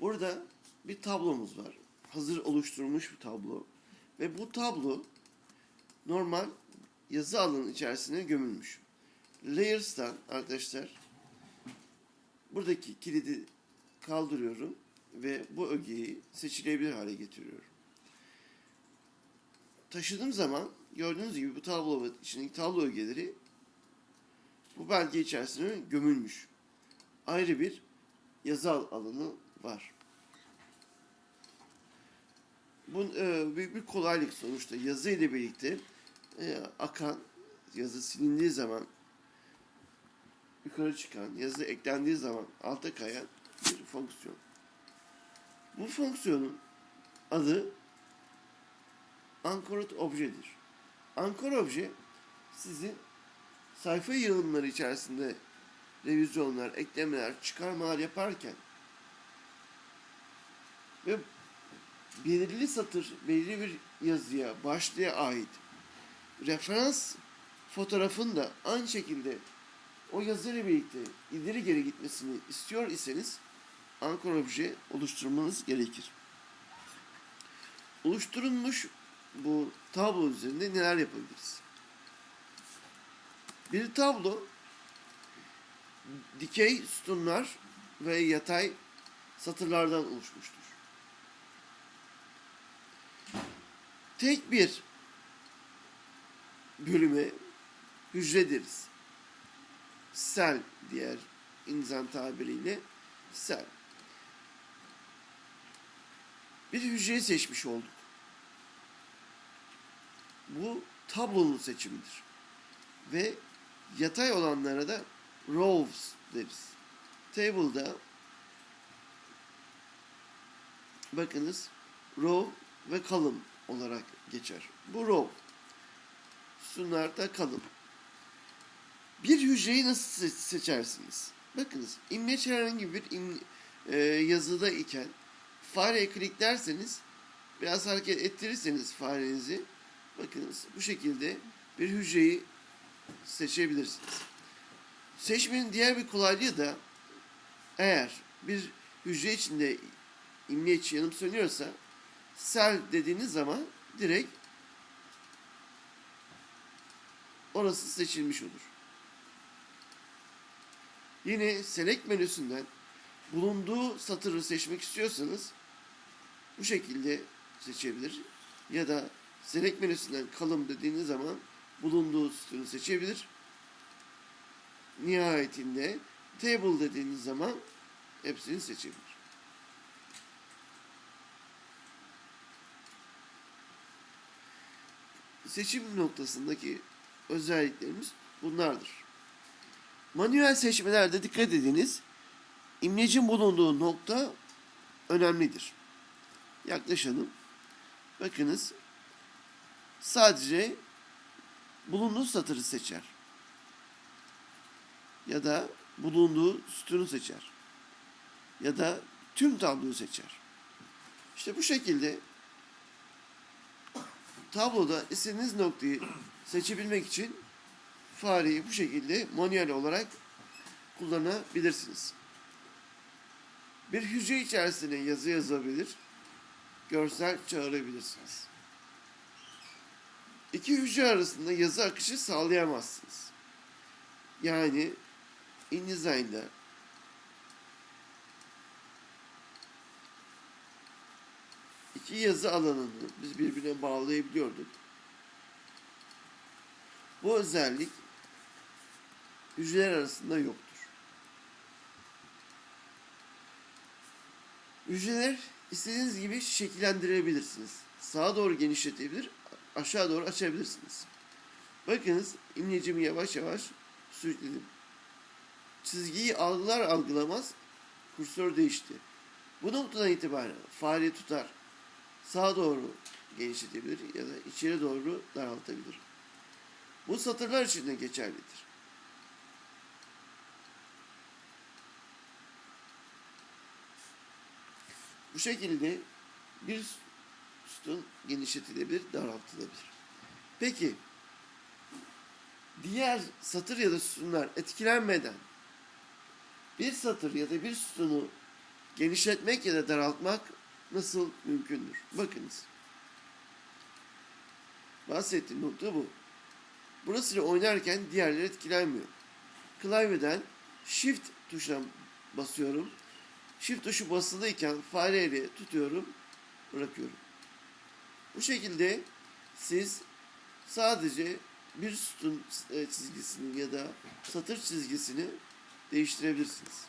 Burada bir tablomuz var. Hazır oluşturulmuş bir tablo. Ve bu tablo normal yazı alanı içerisine gömülmüş. Layers'tan arkadaşlar buradaki kilidi kaldırıyorum ve bu ögeyi seçilebilir hale getiriyorum. Taşıdığım zaman gördüğünüz gibi bu tablo içindeki tablo ögeleri bu belge içerisine gömülmüş. Ayrı bir yazı al- alanı var. Bu e, büyük bir kolaylık sonuçta. Yazı ile birlikte e, akan, yazı silindiği zaman yukarı çıkan, yazı eklendiği zaman alta kayan bir fonksiyon. Bu fonksiyonun adı Anchored Obje'dir. Anchor Obje sizin sayfa yığınları içerisinde revizyonlar, eklemeler, çıkarmalar yaparken ve belirli satır, belirli bir yazıya, başlığa ait referans fotoğrafın da aynı şekilde o yazıyla birlikte ileri geri gitmesini istiyor iseniz Anchor obje oluşturmanız gerekir. Oluşturulmuş bu tablo üzerinde neler yapabiliriz? Bir tablo dikey sütunlar ve yatay satırlardan oluşmuştur. Tek bir bölüme hücre deriz. Sel diğer insan tabiriyle sel. Bir hücreyi seçmiş olduk. Bu tablonun seçimidir. Ve yatay olanlara da rows deriz. Table'da bakınız row ve column olarak geçer. Bu row. Sütunlarda column. Bir hücreyi nasıl se- seçersiniz? Bakınız imleç herhangi bir im- e, yazıda iken fareye kliklerseniz biraz hareket ettirirseniz farenizi bakınız bu şekilde bir hücreyi seçebilirsiniz. Seçmenin diğer bir kolaylığı da eğer bir hücre içinde imleç yanım sönüyorsa sel dediğiniz zaman direkt orası seçilmiş olur. Yine select menüsünden bulunduğu satırı seçmek istiyorsanız bu şekilde seçebilir. Ya da select menüsünden kalım dediğiniz zaman bulunduğu sütunu seçebilir. Nihayetinde table dediğiniz zaman hepsini seçebilir. Seçim noktasındaki özelliklerimiz bunlardır. Manuel seçmelerde dikkat ediniz. İmlecin bulunduğu nokta önemlidir. Yaklaşalım. Bakınız. Sadece bulunduğu satırı seçer. Ya da bulunduğu sütunu seçer. Ya da tüm tabloyu seçer. İşte bu şekilde tabloda istediğiniz noktayı seçebilmek için fareyi bu şekilde manuel olarak kullanabilirsiniz. Bir hücre içerisine yazı yazabilir, görsel çağırabilirsiniz. İki hücre arasında yazı akışı sağlayamazsınız. Yani InDesign'da iki yazı alanını biz birbirine bağlayabiliyorduk. Bu özellik hücreler arasında yoktur. Hücreler istediğiniz gibi şekillendirebilirsiniz. Sağa doğru genişletebilir, aşağı doğru açabilirsiniz. Bakınız imlecimi yavaş yavaş sürükledim. Çizgiyi algılar algılamaz kursör değişti. Bu noktadan itibaren fare tutar. Sağa doğru genişletebilir ya da içeri doğru daraltabilir. Bu satırlar için de geçerlidir. Bu şekilde bir sütun genişletilebilir, daraltılabilir. Peki, diğer satır ya da sütunlar etkilenmeden bir satır ya da bir sütunu genişletmek ya da daraltmak nasıl mümkündür? Bakınız. Bahsettiğim nokta bu. Burasıyla oynarken diğerleri etkilenmiyor. Klavyeden Shift tuşuna basıyorum. Shift tuşu basılıyken fareyle tutuyorum, bırakıyorum. Bu şekilde siz sadece bir sütun e, çizgisini ya da satır çizgisini değiştirebilirsiniz.